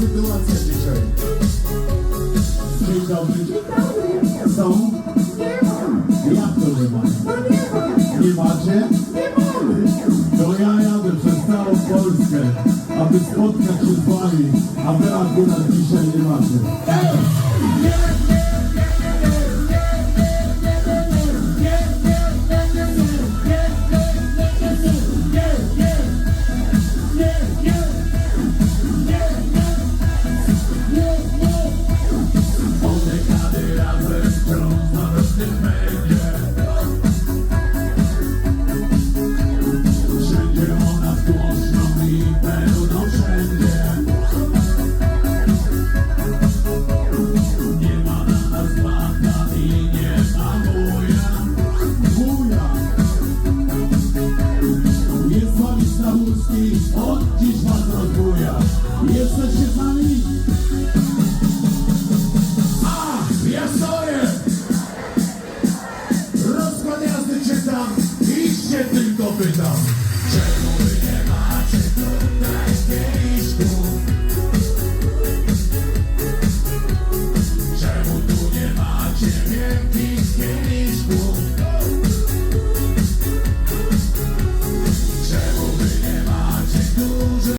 sytuacja dzisiaj. Dzień dobry. Są? Jak to nie ma? Nie macie? To ja jadę przez całą Polskę, aby spotkać się z wami, a wy akurat dzisiaj nie macie. Od dziś was rozbuja. Jesteście się tylko pytam. Czemu wy nie macie tutaj kieliszków? Czemu tu nie macie wielkich kieliszków?